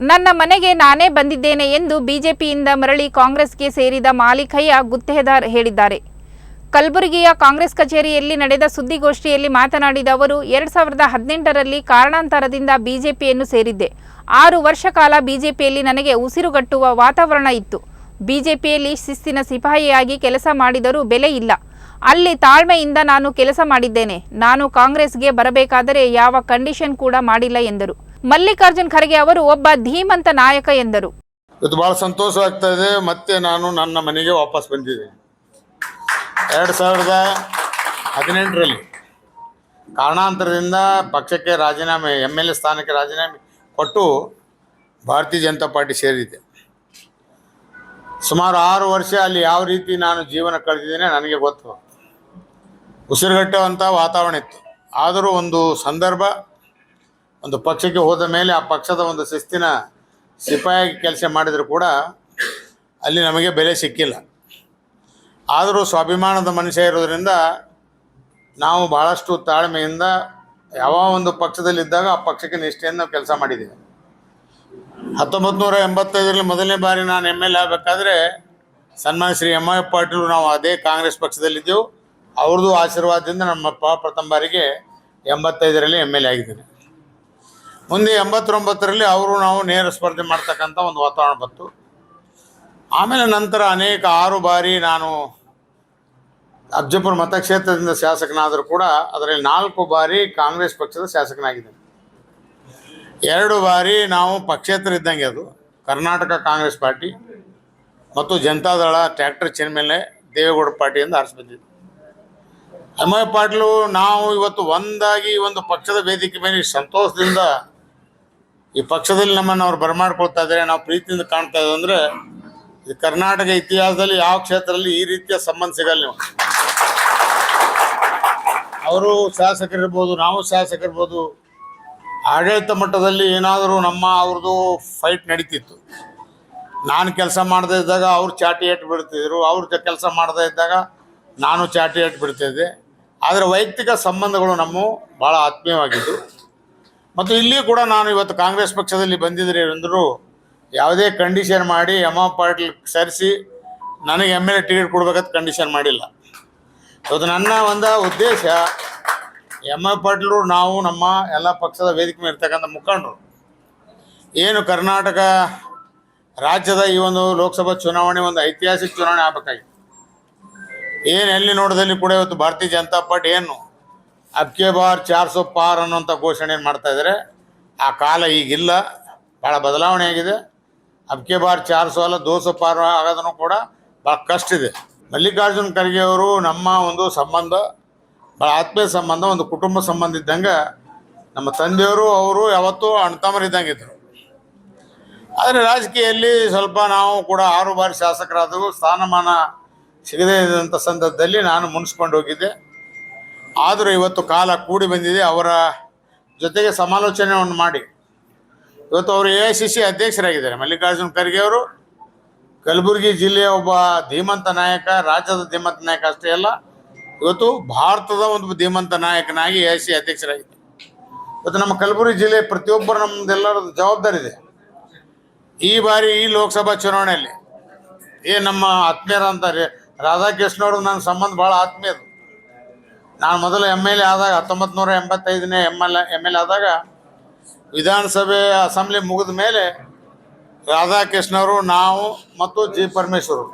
ನನ್ನ ಮನೆಗೆ ನಾನೇ ಬಂದಿದ್ದೇನೆ ಎಂದು ಬಿಜೆಪಿಯಿಂದ ಮರಳಿ ಕಾಂಗ್ರೆಸ್ಗೆ ಸೇರಿದ ಮಾಲಿಕಯ್ಯ ಗುತ್ತೇದಾರ್ ಹೇಳಿದ್ದಾರೆ. ಕಲಬುರಗಿಯ ಕಾಂಗ್ರೆಸ್ ಕಚೇರಿಯಲ್ಲಿ ನಡೆದ ಸುದ್ದಿಗೋಷ್ಠಿಯಲ್ಲಿ ಮಾತನಾಡಿದ ಅವರು, ಎರಡ್ ಸಾವಿರದ ಹದಿನೆಂಟರಲ್ಲಿ ಕಾರಣಾಂತರದಿಂದ ಬಿಜೆಪಿಯನ್ನು ಸೇರಿದ್ದೆ. ಆರು ವರ್ಷ ಕಾಲ ಬಿಜೆಪಿಯಲ್ಲಿ ನನಗೆ ಉಸಿರುಗಟ್ಟುವ ವಾತಾವರಣ ಇತ್ತು. ಬಿಜೆಪಿಯಲ್ಲಿ ಶಿಸ್ತಿನ ಸಿಪಾಯಿಯಾಗಿ ಕೆಲಸ ಮಾಡಿದರೂ ಬೆಲೆ ಇಲ್ಲ. ಅಲ್ಲಿ ತಾಳ್ಮೆಯಿಂದ ನಾನು ಕೆಲಸ ಮಾಡಿದ್ದೇನೆ. ನಾನು ಕಾಂಗ್ರೆಸ್ಗೆ ಬರಬೇಕಾದರೆ ಯಾವ ಕಂಡೀಷನ್ ಕೂಡ ಮಾಡಿಲ್ಲ ಎಂದರು. ಮಲ್ಲಿಕಾರ್ಜುನ್ ಖರ್ಗೆ ಅವರು ಒಬ್ಬ ಧೀಮಂತ ನಾಯಕ ಎಂದರು. ಇವತ್ತು ಭಾಳ ಸಂತೋಷವಾಗ್ತಾ ಇದೆ. ಮತ್ತೆ ನಾನು ನನ್ನ ಮನೆಗೆ ವಾಪಸ್ ಬಂದಿದ್ದೇನೆ. ಎರಡು ಸಾವಿರದ ಹದಿನೆಂಟರಲ್ಲಿ ಕಾರಣಾಂತರದಿಂದ ಪಕ್ಷಕ್ಕೆ ರಾಜೀನಾಮೆ ಎಂ ಎಲ್ ಎ ಸ್ಥಾನಕ್ಕೆ ರಾಜೀನಾಮೆ ಕೊಟ್ಟು ಭಾರತೀಯ ಜನತಾ ಪಾರ್ಟಿ ಸೇರಿದೆ. ಸುಮಾರು ಆರು ವರ್ಷ ಅಲ್ಲಿ ಯಾವ ರೀತಿ ನಾನು ಜೀವನ ಕಳೆದಿದ್ದೇನೆ ನನಗೆ ಗೊತ್ತು. ಉಸಿರುಗಟ್ಟುವಂಥ ವಾತಾವರಣ ಇತ್ತು. ಆದರೂ ಒಂದು ಸಂದರ್ಭ ಒಂದು ಪಕ್ಷಕ್ಕೆ ಹೋದ ಮೇಲೆ ಆ ಪಕ್ಷದ ಒಂದು ಶಿಸ್ತಿನ ಸಿಪಾಯಿ ಕೆಲಸ ಮಾಡಿದರೂ ಕೂಡ ಅಲ್ಲಿ ನಮಗೆ ಬೆಲೆ ಸಿಕ್ಕಿಲ್ಲ. ಆದರೂ ಸ್ವಾಭಿಮಾನದ ಮನುಷ್ಯ ಇರೋದರಿಂದ ನಾವು ಭಾಳಷ್ಟು ತಾಳ್ಮೆಯಿಂದ ಯಾವ ಒಂದು ಪಕ್ಷದಲ್ಲಿದ್ದಾಗ ಆ ಪಕ್ಷಕ್ಕೆ ನಿಷ್ಠೆಯಿಂದ ಕೆಲಸ ಮಾಡಿದ್ದೀವಿ. ಹತ್ತೊಂಬತ್ತು ನೂರ ಎಂಬತ್ತೈದರಲ್ಲಿ ಮೊದಲನೇ ಬಾರಿ ನಾನು ಎಂ ಎಲ್ ಎ ಆಗಬೇಕಾದ್ರೆ ಸನ್ಮಾನ್ಯ ಶ್ರೀ ಎಂ ಐ ಪಾಟೀಲ್ ನಾವು ಅದೇ ಕಾಂಗ್ರೆಸ್ ಪಕ್ಷದಲ್ಲಿದ್ದೆವು. ಅವ್ರದ್ದು ಆಶೀರ್ವಾದದಿಂದ ನಮ್ಮಪ್ಪ ಪ್ರಥಮ ಬಾರಿಗೆ ಎಂಬತ್ತೈದರಲ್ಲಿ ಎಂ ಎಲ್ ಎ ಆಗಿದ್ದೇನೆ. ಮುಂದೆ ಎಂಬತ್ತೊಂಬತ್ತರಲ್ಲಿ ಅವರು ನಾವು ನೇರ ಸ್ಪರ್ಧೆ ಮಾಡ್ತಕ್ಕಂಥ ಒಂದು ವಾತಾವರಣ ಬಂತು. ಆಮೇಲೆ ನಂತರ ಅನೇಕ ಆರು ಬಾರಿ ನಾನು ಅಬ್ಜಪುರ ಮತಕ್ಷೇತ್ರದಿಂದ ಶಾಸಕನಾದರೂ ಕೂಡ ಅದರಲ್ಲಿ ನಾಲ್ಕು ಬಾರಿ ಕಾಂಗ್ರೆಸ್ ಪಕ್ಷದ ಶಾಸಕನಾಗಿದ್ದೇನೆ ಎರಡು ಬಾರಿ ನಾವು ಪಕ್ಷೇತರ ಇದ್ದಂಗೆ ಅದು, ಕರ್ನಾಟಕ ಕಾಂಗ್ರೆಸ್ ಪಾರ್ಟಿ ಮತ್ತು ಜನತಾದಳ ಟ್ರ್ಯಾಕ್ಟರ್ ಚಿಹ್ನೆ ಮೇಲೆ ದೇವೇಗೌಡ ಪಾರ್ಟಿಯಿಂದ ಆರಿಸಿ ಬಂದಿದ್ದೆ. ಐ ಪಾಟೀಲು, ನಾವು ಇವತ್ತು ಒಂದಾಗಿ ಒಂದು ಪಕ್ಷದ ವೇದಿಕೆ ಮೇಲೆ ಸಂತೋಷದಿಂದ ಈ ಪಕ್ಷದಲ್ಲಿ ನಮ್ಮನ್ನು ಅವ್ರು ಬರಮಾಡ್ಕೊಳ್ತಾ ಇದ್ದಾರೆ ನಾವು ಪ್ರೀತಿಯಿಂದ ಕಾಣ್ತಾ ಅಂದರೆ ಇದು ಕರ್ನಾಟಕ ಇತಿಹಾಸದಲ್ಲಿ ಯಾವ ಕ್ಷೇತ್ರದಲ್ಲಿ ಈ ರೀತಿಯ ಸಂಬಂಧ ಸಿಗಲ್ಲ ನೀವು ಅವರು ಶಾಸಕರಿರ್ಬೋದು, ನಾವು ಶಾಸಕರಿರ್ಬೋದು, ಆಡಳಿತ ಮಟ್ಟದಲ್ಲಿ ಏನಾದರೂ ನಮ್ಮ ಅವ್ರದ್ದು ಫೈಟ್ ನಡೀತಿತ್ತು. ನಾನು ಕೆಲಸ ಮಾಡದೇ ಇದ್ದಾಗ ಅವ್ರು ಚಾಟಿ ಏಟ್ ಬಿಡ್ತಿದ್ರು, ಅವ್ರ ಕೆಲಸ ಮಾಡದೇ ಇದ್ದಾಗ ನಾನು ಚಾಟಿ ಏಟ್ ಬಿಡ್ತಿದ್ದೆ ಆದರೆ ವೈಯಕ್ತಿಕ ಸಂಬಂಧಗಳು ನಮ್ಮ ಭಾಳ ಆತ್ಮೀಯವಾಗಿದ್ದು. ಮತ್ತು ಇಲ್ಲಿ ಕೂಡ ನಾನು ಇವತ್ತು ಕಾಂಗ್ರೆಸ್ ಪಕ್ಷದಲ್ಲಿ ಬಂದಿದ್ದರೆ ಅಂದ್ರು ಯಾವುದೇ ಕಂಡೀಷನ್ ಮಾಡಿ ಎಂ ಪಾಟೀಲ್ ಸರಿಸಿ ನನಗೆ ಎಂ ಎಲ್ ಎ ಟಿಕೆಟ್ ಕೊಡ್ಬೇಕಂತ ಕಂಡೀಷನ್ ಮಾಡಿಲ್ಲ. ಇವತ್ತು ನನ್ನ ಒಂದು ಉದ್ದೇಶ ಎಂ ಎ ಪಾಟೀಲ್ರು, ನಾವು, ನಮ್ಮ ಎಲ್ಲ ಪಕ್ಷದ ವೇದಿಕೆ ಮೇಲೆ ಇರ್ತಕ್ಕಂಥ ಮುಖಂಡರು, ಏನು ಕರ್ನಾಟಕ ರಾಜ್ಯದ ಈ ಒಂದು ಲೋಕಸಭಾ ಚುನಾವಣೆ ಒಂದು ಐತಿಹಾಸಿಕ ಚುನಾವಣೆ ಆಗಬೇಕಾಗಿತ್ತು. ಏನು ಎಲ್ಲಿ ನೋಡಿದಲ್ಲಿ ಕೂಡ ಇವತ್ತು ಭಾರತೀಯ ಜನತಾ ಪಾರ್ಟಿ ಏನು ಅಬ್ಕೆ ಬಾರ್ ಚಾರ್ ಸೋ ಪಾರ್ ಅನ್ನೋಂಥ ಘೋಷಣೆ ಮಾಡ್ತಾ ಇದ್ದಾರೆ ಆ ಕಾಲ ಈಗಿಲ್ಲ ಭಾಳ ಬದಲಾವಣೆ ಆಗಿದೆ. ಅಬ್ಕೆ ಬಾರ್ ಚಾರ್ ಸೋ ಅಲ್ಲ ದೋಸೋ ಪಾರ್ ಆಗೋದನ್ನು ಕೂಡ ಭಾಳ ಕಷ್ಟ ಇದೆ. ಮಲ್ಲಿಕಾರ್ಜುನ್ ಖರ್ಗೆ ಅವರು ನಮ್ಮ ಒಂದು ಸಂಬಂಧ ಭಾಳ ಆತ್ಮೀಯ ಸಂಬಂಧ, ಒಂದು ಕುಟುಂಬ ಸಂಬಂಧ ಇದ್ದಂಗೆ ನಮ್ಮ ತಂದೆಯವರು, ಅವರು ಯಾವತ್ತೂ ಅಣ್ತಮ್ಮರಿದ್ದಂಗೆ ಇದ್ದರು ಆದರೆ ರಾಜಕೀಯದಲ್ಲಿ ಸ್ವಲ್ಪ ನಾವು ಕೂಡ ಆರು ಬಾರಿ ಶಾಸಕರಾದವು, ಸ್ಥಾನಮಾನ ಸಿಗದೇ ಇದ್ದಂಥ ಸಂದರ್ಭದಲ್ಲಿ ನಾನು ಮುನಿಸ್ಕೊಂಡು ಹೋಗಿದ್ದೆ. ಆದರೂ ಇವತ್ತು ಕಾಲ ಕೂಡಿ ಬಂದಿದೆ, ಅವರ ಜೊತೆಗೆ ಸಮಾಲೋಚನೆಯನ್ನು ಮಾಡಿ. ಇವತ್ತು ಅವರು ಎ ಐ ಸಿ ಸಿ ಅಧ್ಯಕ್ಷರಾಗಿದ್ದಾರೆ, ಮಲ್ಲಿಕಾರ್ಜುನ್ ಖರ್ಗೆ ಅವರು. ಕಲಬುರಗಿ ಜಿಲ್ಲೆಯ ಒಬ್ಬ ಧೀಮಂತ ನಾಯಕ, ರಾಜ್ಯದ ಧೀಮಂತ ನಾಯಕ ಅಷ್ಟೇ ಅಲ್ಲ, ಇವತ್ತು ಭಾರತದ ಒಂದು ಧೀಮಂತ ನಾಯಕನಾಗಿ ಎ ಐ ಸಿ ಅಧ್ಯಕ್ಷರಾಗಿದ್ದಾರೆ. ಇವತ್ತು ನಮ್ಮ ಕಲಬುರಗಿ ಜಿಲ್ಲೆ ಪ್ರತಿಯೊಬ್ಬರು ನಮ್ಮದೆಲ್ಲರ ಜವಾಬ್ದಾರಿ ಇದೆ. ಈ ಬಾರಿ ಈ ಲೋಕಸಭಾ ಚುನಾವಣೆಯಲ್ಲಿ, ಏ ನಮ್ಮ ಆತ್ಮೀಯರಂತಾರೆ ರಾಧಾಕೃಷ್ಣ ಅವರು, ನನ್ನ ಸಂಬಂಧ ಭಾಳ ಆತ್ಮೀಯದು ನಾನು ಮೊದಲು ಎಂ ಎಲ್ ಎ ಆದಾಗ ಹತ್ತೊಂಬತ್ತು ನೂರ ಎಂಬತ್ತೈದನೇ M L M L A ಆದಾಗ ವಿಧಾನಸಭೆ ಅಸೆಂಬ್ಲಿ ಮುಗಿದ ಮೇಲೆ ರಾಧಾಕೃಷ್ಣವರು ನಾವು ಮತ್ತು ಜಿ ಪರಮೇಶ್ವರು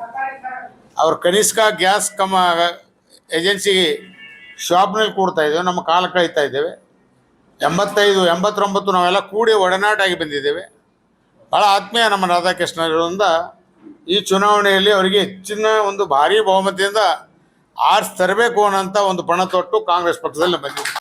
ಅವರು ಕನಿಷ್ಕ ಗ್ಯಾಸ್ ಕಮ ಏಜೆನ್ಸಿಗೆ ಶಾಪ್ನಲ್ಲಿ ಕೂಡ್ತಾ ಇದ್ದೇವೆ, ನಮ್ಮ ಕಾಲ ಕಳೀತಾ ಇದ್ದೇವೆ. ಎಂಬತ್ತೈದು, ಎಂಬತ್ತೊಂಬತ್ತು ನಾವೆಲ್ಲ ಕೂಡಿ ಒಡನಾಟಾಗಿ ಬಂದಿದ್ದೇವೆ. ಭಾಳ ಆತ್ಮೀಯ ನಮ್ಮ ರಾಧಾಕೃಷ್ಣ ಇರೋದ್ರಿಂದ ಈ ಚುನಾವಣೆಯಲ್ಲಿ ಅವರಿಗೆ ಹೆಚ್ಚಿನ ಒಂದು ಭಾರೀ ಬಹುಮತದಿಂದ ಆರ್ಸ್ ತರಬೇಕು ಅನ್ನೋಂಥ ಒಂದು ಪಣ ತೊಟ್ಟು ಕಾಂಗ್ರೆಸ್ ಪಕ್ಷದಲ್ಲಿ ಬಂದಿದೆ.